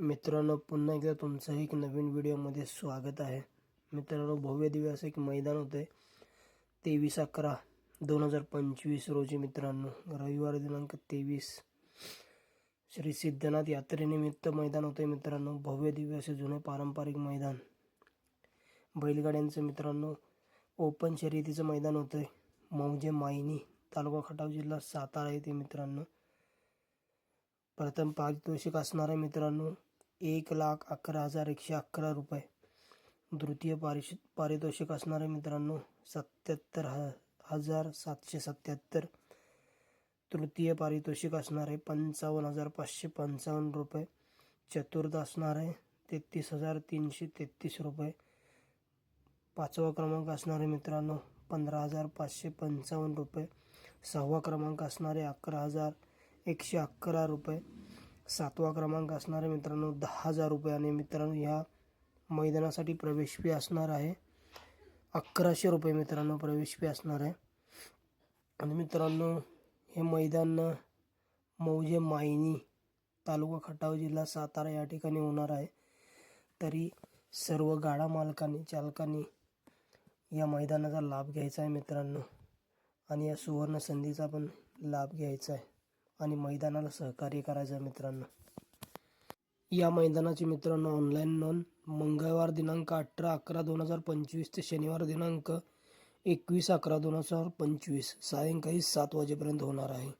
मित्रांनो पुन्हा एकदा तुमचं एक नवीन व्हिडिओमध्ये स्वागत आहे. मित्रांनो भव्य असं एक मैदान होते तेवीस अकरा दोन हजार पंचवीस रोजी मित्रांनो रविवार दिनांक तेवीस. श्री सिद्धनाथ यात्रेनिमित्त मैदान होते मित्रांनो भव्य दिव्य असे जुने पारंपरिक मैदान. बैलगाड्यांचं मित्रांनो ओपन शर्यतीचं मैदान होतं मौजे मायनी तालुका खटाव जिल्हा सातारा येथे मित्रांनो. प्रथम पारितोषिक असणारे मित्रांनो एक लाख अकरा हजार एकशे अकरा रुपये. द्वितीय पारिश पारितोषिक असणाऱ्या मित्रांनो सत्याहत्तर ह हजार सातशे सत्याहत्तर. तृतीय पारितोषिक असणार आहे पंचावन्न हजार पाचशे पंचावन्न रुपये. चतुर्थ असणार आहे तेहतीस हजार तीनशे तेहतीस रुपये. पाचवा क्रमांक असणारे मित्रांनो पंधरा हजार पाचशे पंचावन्न रुपये. सहावा क्रमांक असणारे अकरा हजार एकशे अकरा रुपये. सातवा क्रमांक असणाऱ्या मित्रांनो दहा हजार रुपये आणि मित्रांनो ह्या मैदानासाठी प्रवेश फी असणार आहे. अकराशे रुपये मित्रांनो प्रवेश फी असणार आहे. आणि मित्रांनो हे मैदान मौजे मायनी तालुका खटाव जिल्हा सातारा या ठिकाणी होणार आहे. तरी सर्व गाडा मालकांनी चालकांनी या मैदानाचा लाभ घ्यायचा आहे मित्रांनो. आणि या सुवर्ण संधीचा पण लाभ घ्यायचा आहे. आणि मैदानाला सहकार्य करायचं आहे मित्रांनो. या मैदानाची मित्रांनो ऑनलाईन नोंद. मंगळवार दिनांक अठरा अकरा दोन हजार पंचवीस ते शनिवार दिनांक एकवीस अकरा दोन हजार पंचवीस. सायंकाळी सात वाजेपर्यंत होणार आहे.